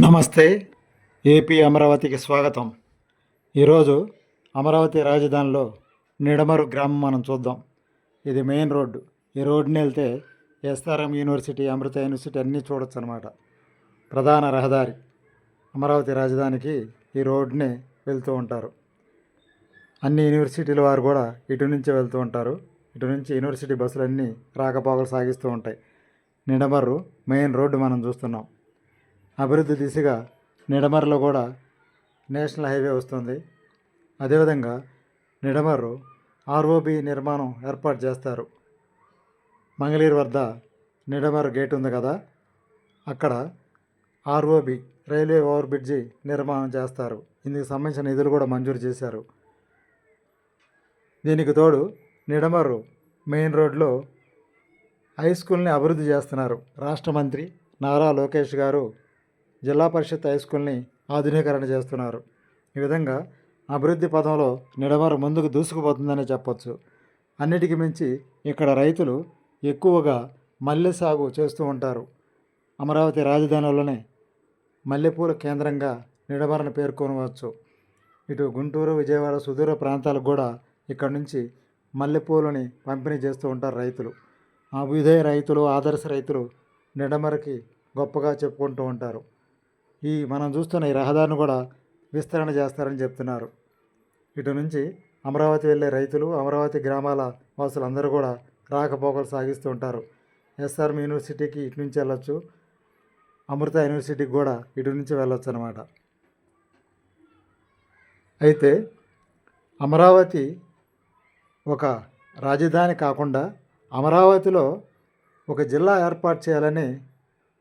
నమస్తే ఏపీ అమరావతికి స్వాగతం. ఈరోజు అమరావతి రాజధానిలో నిడమరు గ్రామం మనం చూద్దాం. ఇది మెయిన్ రోడ్డు. ఈ రోడ్డుని వెళ్తే ఎస్ఆర్ఎం యూనివర్సిటీ అమృత యూనివర్సిటీ అన్నీ చూడొచ్చు అనమాట ప్రధాన రహదారి. అమరావతి రాజధానికి ఈ రోడ్డుని వెళ్తూ ఉంటారు. అన్ని యూనివర్సిటీల వారు కూడా ఇటు నుంచే వెళ్తూ ఉంటారు. ఇటు నుంచి యూనివర్సిటీ బస్సులన్నీ రాకపోకలు సాగిస్తూ ఉంటాయి. నిడమర్రు మెయిన్ రోడ్డు మనం చూస్తున్నాం. అభివృద్ధి దిశగా నిడమర్లో కూడా నేషనల్ హైవే వస్తుంది. అదేవిధంగా నిడమర్రు ఆర్ఓబి నిర్మాణం ఏర్పాటు చేస్తారు. మంగళీరు వద్ద నిడమర్రు గేట్ ఉంది కదా అక్కడ ఆర్ఓబి రైల్వే ఓవర్ బ్రిడ్జి నిర్మాణం చేస్తారు. ఇందుకు సంబంధించిన నిధులు కూడా మంజూరు చేశారు. దీనికి తోడు నిడమర్రు మెయిన్ రోడ్లో హై స్కూల్ని అభివృద్ధి చేస్తున్నారు. రాష్ట్ర మంత్రి నారా లోకేష్ గారు జిల్లా పరిషత్ హై స్కూల్ని ఆధునీకరణ చేస్తున్నారు. ఈ విధంగా అభివృద్ధి పదంలో నిడమరు ముందుకు దూసుకుపోతుందనే చెప్పొచ్చు. అన్నిటికీ మించి ఇక్కడ రైతులు ఎక్కువగా మల్లె సాగు చేస్తూ ఉంటారు. అమరావతి రాజధానిలోనే మల్లెపూల కేంద్రంగా నిడమరను పేర్కొనవచ్చు. ఇటు గుంటూరు విజయవాడ సుదూర ప్రాంతాలకు కూడా ఇక్కడ నుంచి మల్లెపూలని పంపిణీ చేస్తూ ఉంటారు రైతులు. ఆ విధేయ రైతులు ఆదర్శ రైతులు నిడమరకి గొప్పగా చెప్పుకుంటూ ఉంటారు. ఈ మనం చూస్తున్న ఈ రహదారిని కూడా విస్తరణ చేస్తారని చెప్తున్నారు. ఇటు నుంచి అమరావతి వెళ్ళే రైతులు అమరావతి గ్రామాల వాసులు అందరూ కూడా రాకపోకలు సాగిస్తూ ఉంటారు. ఎస్ఆర్ఎం యూనివర్సిటీకి ఇటు నుంచి వెళ్ళొచ్చు. అమృత యూనివర్సిటీకి కూడా ఇటు నుంచి వెళ్ళొచ్చు అనమాట అయితే అమరావతి ఒక రాజధాని కాకుండా అమరావతిలో ఒక జిల్లా ఏర్పాటు చేయాలని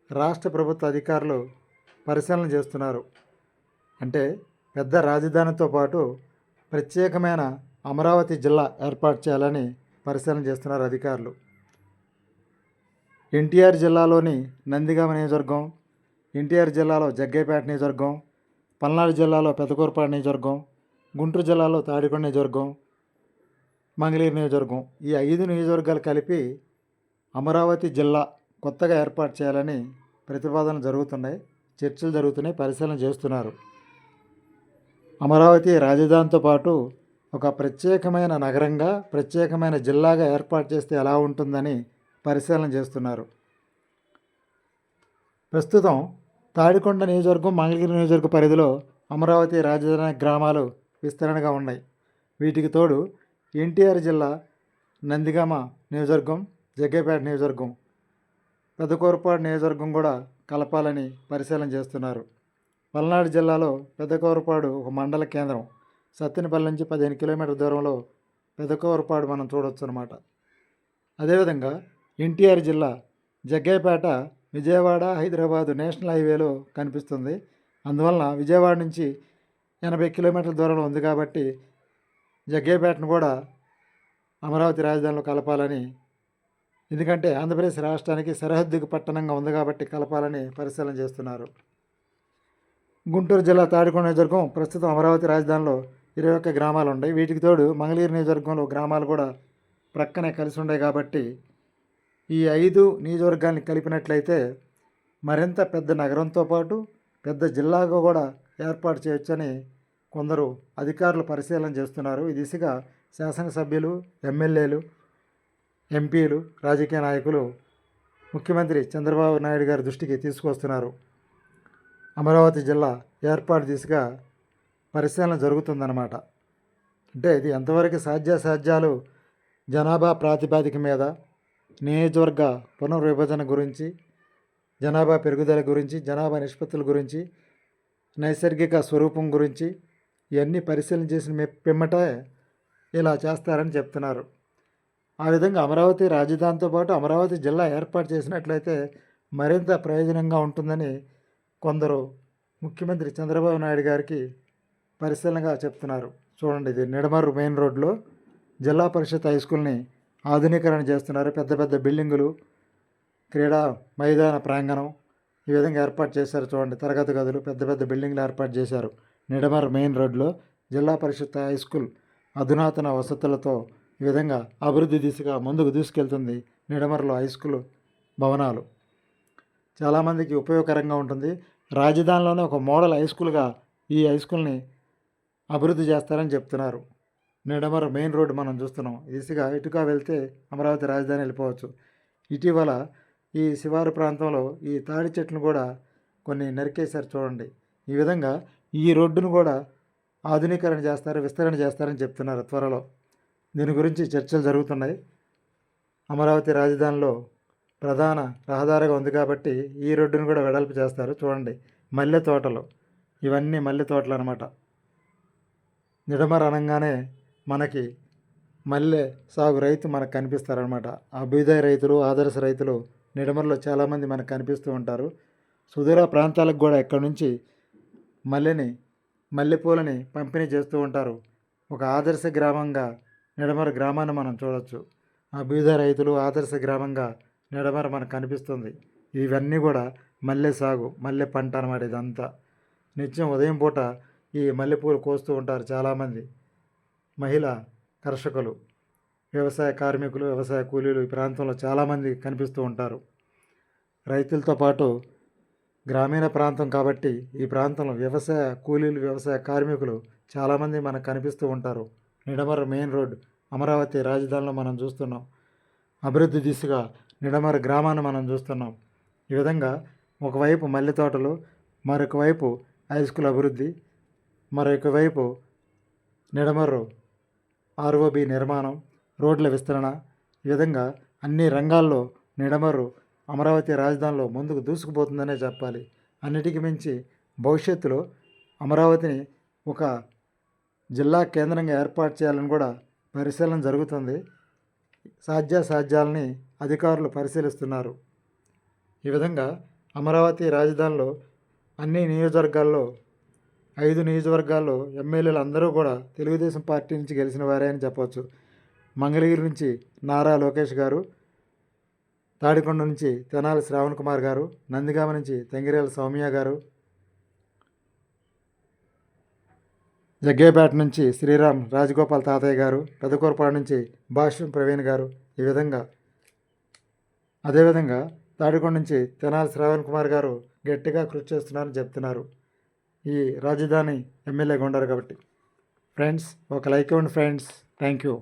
రాష్ట్ర ప్రభుత్వ అధికారులు పరిశీలన చేస్తున్నారు. అంటే పెద్ద రాజధానితో పాటు ప్రత్యేకమైన అమరావతి జిల్లా ఏర్పాటు చేయాలని పరిశీలన చేస్తున్నారు అధికారులు. ఎన్టీఆర్ జిల్లాలోని నందిగామ నియోజకవర్గం ఎన్టీఆర్ జిల్లాలో జగ్గైపేట నియోజకవర్గం పల్నాడు జిల్లాలో పెదకూరపాడు నియోజకవర్గం గుంటూరు జిల్లాలో తాడికొండ నియోజకవర్గం మంగళగిరి నియోజకవర్గం ఈ ఐదు నియోజకవర్గాలు కలిపి అమరావతి జిల్లా కొత్తగా ఏర్పాటు చేయాలని ప్రతిపాదనలు జరుగుతున్నాయి. చర్చలు జరుగుతున్నాయి పరిశీలన చేస్తున్నారు. అమరావతి రాజధానితో పాటు ఒక ప్రత్యేకమైన నగరంగా ప్రత్యేకమైన జిల్లాగా ఏర్పాటు చేస్తే ఎలా ఉంటుందని పరిశీలన చేస్తున్నారు. ప్రస్తుతం తాడికొండ నియోజకవర్గం మంగళగిరి నియోజకవర్గ పరిధిలో అమరావతి రాజధాని గ్రామాలు విస్తరణగా ఉన్నాయి. వీటికి తోడు ఎన్టీఆర్ జిల్లా నందిగామ నియోజకవర్గం జగ్గేపేట నియోజకవర్గం పెద్దకూరపాడు నియోజకవర్గం కూడా కలపాలని పరిశీలన చేస్తున్నారు. పల్నాడు జిల్లాలో పెద్దకూరపాడు ఒక మండల కేంద్రం. సత్తెనపల్లి నుంచి పదిహేను కిలోమీటర్ల దూరంలో పెద్దకూరపాడు మనం చూడవచ్చు అనమాట అదేవిధంగా ఎన్టీఆర్ జిల్లా జగ్గైపేట విజయవాడ హైదరాబాదు నేషనల్ హైవేలో కనిపిస్తుంది. అందువలన విజయవాడ నుంచి ఎనభై కిలోమీటర్ల దూరంలో ఉంది కాబట్టి జగ్గైపేటను కూడా అమరావతి రాజధానిలో కలపాలని ఎందుకంటే ఆంధ్రప్రదేశ్ రాష్ట్రానికి సరిహద్దుకు పట్టణంగా ఉంది కాబట్టి కలపాలని పరిశీలన చేస్తున్నారు. గుంటూరు జిల్లా తాడికొండ నియోజకవర్గం ప్రస్తుతం అమరావతి రాజధానిలో ఇరవై ఒక్క గ్రామాలు ఉన్నాయి. వీటికి తోడు మంగళగిరి నియోజకవర్గంలో గ్రామాలు కూడా ప్రక్కనే కలిసి ఉన్నాయి కాబట్టి ఈ ఐదు నియోజకవర్గాల్ని కలిపినట్లయితే మరింత పెద్ద నగరంతో పాటు పెద్ద జిల్లాగా కూడా ఏర్పాటు చేయొచ్చని కొందరు అధికారులు పరిశీలన చేస్తున్నారు. ఈ దిశగా శాసనసభ్యులు ఎమ్మెల్యేలు ఎంపీలు రాజకీయ నాయకులు ముఖ్యమంత్రి చంద్రబాబు నాయుడు గారి దృష్టికి తీసుకొస్తున్నారు అమరావతి జిల్లా ఏర్పాటు దిశగా పరిశీలన జరుగుతుందన్నమాట. అంటే ఇది ఎంతవరకు సాధ్యాసాధ్యాలు? జనాభా ప్రాతిపాదిక మీద నియోజకవర్గ పునర్విభజన గురించి జనాభా పెరుగుదల గురించి జనాభా నిష్పత్తుల గురించి నైసర్గిక స్వరూపం గురించి ఇవన్నీ పరిశీలన చేసిన పిమ్మటే పిమ్మట ఇలా చేస్తారని చెప్తున్నారు. ఆ విధంగా అమరావతి రాజధానితో పాటు అమరావతి జిల్లా ఏర్పాటు చేసినట్లయితే మరింత ప్రయోజనంగా ఉంటుందని కొందరు ముఖ్యమంత్రి చంద్రబాబు నాయుడు గారికి పరిశీలనగా చెప్తున్నారు. చూడండి ఇది నిడమర్రు మెయిన్ రోడ్లో జిల్లా పరిషత్ హై స్కూల్ని ఆధునీకరణ చేస్తున్నారు. పెద్ద పెద్ద బిల్డింగులు క్రీడా మైదాన ప్రాంగణం ఈ విధంగా ఏర్పాటు చేశారు. చూడండి తరగతి గదులు పెద్ద పెద్ద బిల్డింగ్లు ఏర్పాటు చేశారు. నిడమర్ మెయిన్ రోడ్లో జిల్లా పరిషత్ హై స్కూల్ అధునాతన వసతులతో ఈ విధంగా అభివృద్ధి దిశగా ముందుకు తీసుకెళ్తుంది నిడమరలో హై స్కూల్ భవనాలు. చాలామందికి ఉపయోగకరంగా ఉంటుంది. రాజధానిలోనే ఒక మోడల్ హై స్కూల్గా ఈ హై స్కూల్ని అభివృద్ధి చేస్తారని చెప్తున్నారు. నిడమర మెయిన్ రోడ్డు మనం చూస్తున్నాం. దిశగా ఇటుగా వెళ్తే అమరావతి రాజధాని వెళ్ళిపోవచ్చు. ఇటీవల ఈ శివారు ప్రాంతంలో ఈ తాడి చెట్లను కూడా కొన్ని నరికేశారు చూడండి. ఈ విధంగా ఈ రోడ్డును కూడా ఆధునీకరణ చేస్తారు విస్తరణ చేస్తారని చెప్తున్నారు త్వరలో. దీని గురించి చర్చలు జరుగుతున్నాయి. అమరావతి రాజధానిలో ప్రధాన రహదారిగా ఉంది కాబట్టి ఈ రోడ్డును కూడా వెడల్పు చేస్తారు. చూడండి మల్లె తోటలు. ఇవన్నీ మల్లె తోటలు అనమాట నిడమర అనగానే మనకి మల్లె సాగు రైతు మనకు కనిపిస్తారనమాట అభ్యుదయ రైతులు ఆదర్శ రైతులు నిడమరలో చాలామంది మనకు కనిపిస్తూ ఉంటారు. సుదూర ప్రాంతాలకు కూడా ఇక్కడ నుంచి మల్లెని మల్లెపూలని పంపిణీ చేస్తూ ఉంటారు. ఒక ఆదర్శ గ్రామంగా నిడమర గ్రామాన్ని మనం చూడవచ్చు ఆ బీద రైతులు ఆదర్శ గ్రామంగా నిడమర మనకు కనిపిస్తుంది. ఇవన్నీ కూడా మల్లె సాగు మల్లె పంట అనమాట ఇదంతా. నిత్యం ఉదయం పూట ఈ మల్లెపూలు కోస్తూ ఉంటారు చాలామంది మహిళ కర్షకులు వ్యవసాయ కార్మికులు వ్యవసాయ కూలీలు ఈ ప్రాంతంలో చాలామంది కనిపిస్తూ ఉంటారు. రైతులతో పాటు గ్రామీణ ప్రాంతం కాబట్టి ఈ ప్రాంతంలో వ్యవసాయ కూలీలు వ్యవసాయ కార్మికులు చాలామంది మనకు కనిపిస్తూ ఉంటారు. నిడమర మెయిన్ రోడ్ అమరావతి రాజధానిలో మనం చూస్తున్నాం. అభివృద్ధి దిశగా నిడమర గ్రామాన్ని మనం చూస్తున్నాం. ఈ విధంగా ఒకవైపు మల్లె తోటలు మరొక వైపు హై స్కూల్ అభివృద్ధి మరొక వైపు నిడమర్రు ఆర్ఓబి నిర్మాణం రోడ్ల విస్తరణ. ఈ విధంగా అన్ని రంగాల్లో నిడమర్రు అమరావతి రాజధానిలో ముందుకు దూసుకుపోతుందనే చెప్పాలి. అన్నిటికీ మించి భవిష్యత్తులో అమరావతిని ఒక జిల్లా కేంద్రంగా ఏర్పాటు చేయాలని కూడా పరిశీలన జరుగుతుంది. సాధ్యాసాధ్యాలని అధికారులు పరిశీలిస్తున్నారు. ఈ విధంగా అమరావతి రాజధానిలో అన్ని నియోజకవర్గాల్లో ఐదు నియోజకవర్గాల్లో ఎమ్మెల్యేలు అందరూ కూడా తెలుగుదేశం పార్టీ నుంచి గెలిచిన వారే అని చెప్పవచ్చు. మంగళగిరి నుంచి నారా లోకేష్ గారు తాడికొండ నుంచి తెనాలి శ్రావణ్ కుమార్ గారు నందిగామ నుంచి తెంగిరేల సౌమ్య గారు జగ్గేపేట నుంచి శ్రీరామ్ రాజగోపాల్ తాతయ్య గారు పెదకూరపాడు నుంచి భాష్యం ప్రవీణ్ గారు ఈ విధంగా అదేవిధంగా తాడికొండ నుంచి తెనాలి శ్రావణ్ కుమార్ గారు గట్టిగా కృషి చేస్తున్నారని చెప్తున్నారు ఈ రాజధాని ఎమ్మెల్యేగా ఉన్నారు కాబట్టి. ఫ్రెండ్స్ ఒక లైక్ ఇవ్వండి ఫ్రెండ్స్ థ్యాంక్ యూ